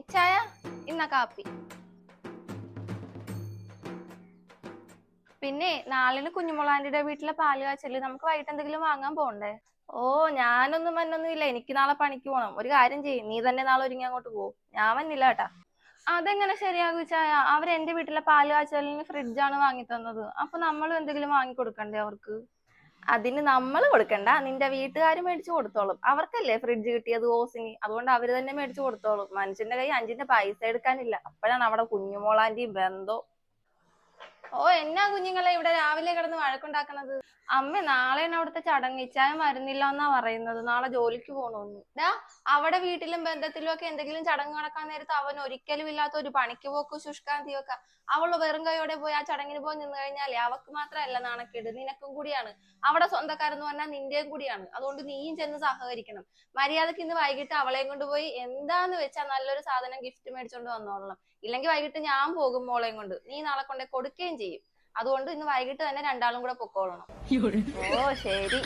ഇച്ചായ ഇന്ന കാപ്പി പിന്നെ നാളിന് കുഞ്ഞുമോളാന്റിയുടെ വീട്ടിലെ പാൽ കാച്ചൽ. നമുക്ക് വൈകിട്ട് എന്തെങ്കിലും വാങ്ങാൻ പോണ്ടേ? ഓ ഞാനൊന്നും വന്നൊന്നും ഇല്ല. എനിക്ക് നാളെ പണിക്ക് പോണം. ഒരു കാര്യം ചെയ്യും. നീ തന്നെ നാളെ ഒരുങ്ങി അങ്ങോട്ട് പോ. ഞാൻ വന്നില്ല കേട്ടാ. അതെങ്ങനെ ശരിയാകും ചായ അവർ എന്റെ വീട്ടിലെ പാൽ കാച്ചലിന് ഫ്രിഡ്ജാണ് വാങ്ങി തന്നത്. അപ്പൊ നമ്മളും എന്തെങ്കിലും വാങ്ങി കൊടുക്കണ്ടേ അവർക്ക്? അതിന് നമ്മൾ കൊടുക്കണ്ട. നിന്റെ വീട്ടുകാർ മേടിച്ചു കൊടുത്തോളും. അവർക്കല്ലേ ഫ്രിഡ്ജ് കിട്ടിയത് ഓസിന്? അതുകൊണ്ട് അവർ തന്നെ മേടിച്ചു കൊടുത്തോളും. മനുഷ്യന്റെ കൈ അഞ്ചിന്റെ പൈസ എടുക്കാനില്ല. അപ്പോഴാണ് അവിടെ കുഞ്ഞുമോളാന്റെയും ബന്ധോ ഓ എന്നാ കുഞ്ഞുങ്ങളെ ഇവിടെ രാവിലെ കിടന്ന് വഴക്കുണ്ടാക്കണത്? അമ്മ നാളെയാണ് അവിടുത്തെ ചടങ്ങ്. ഇച്ചായം വരുന്നില്ല എന്നാ പറയുന്നത്. നാളെ ജോലിക്ക് പോണോന്ന്. ഡാ അവിടെ വീട്ടിലും ബന്ധത്തിലും ഒക്കെ എന്തെങ്കിലും ചടങ്ങ് നടക്കാൻ നേരത്ത് അവൻ ഒരിക്കലും ഇല്ലാത്ത ഒരു പണിക്ക് പോക്ക് ശുഷ്കാന്തിയൊക്കെ അവൾ വെറും കൈയോടെ പോയി ആ ചടങ്ങിന് പോയി നിന്ന് കഴിഞ്ഞാലേ അവക്ക് മാത്രമല്ല നാണക്കേട്. നിനക്കും കൂടിയാണ്. അവിടെ സ്വന്തക്കാരെന്ന് പറഞ്ഞാൽ നിന്റെയും കൂടിയാണ്. അതുകൊണ്ട് നീയും ചെന്ന് സഹകരിക്കണം. മര്യാദയ്ക്ക് ഇന്ന് വൈകിട്ട് അവളെയും കൊണ്ട് പോയി എന്താന്ന് വെച്ചാൽ നല്ലൊരു സാധനം ഗിഫ്റ്റ് മേടിച്ചോണ്ട് വന്നോളണം. ഇല്ലെങ്കിൽ വൈകിട്ട് ഞാൻ പോകും മോളെയും കൊണ്ട്. നീ നാളെ കൊണ്ടേ കൊടുക്കുകയും ചെയ്യും. അതുകൊണ്ട് ഇന്ന് വൈകിട്ട് തന്നെ രണ്ടാളും കൂടെ പൊക്കോളണം. ഓ ശരി.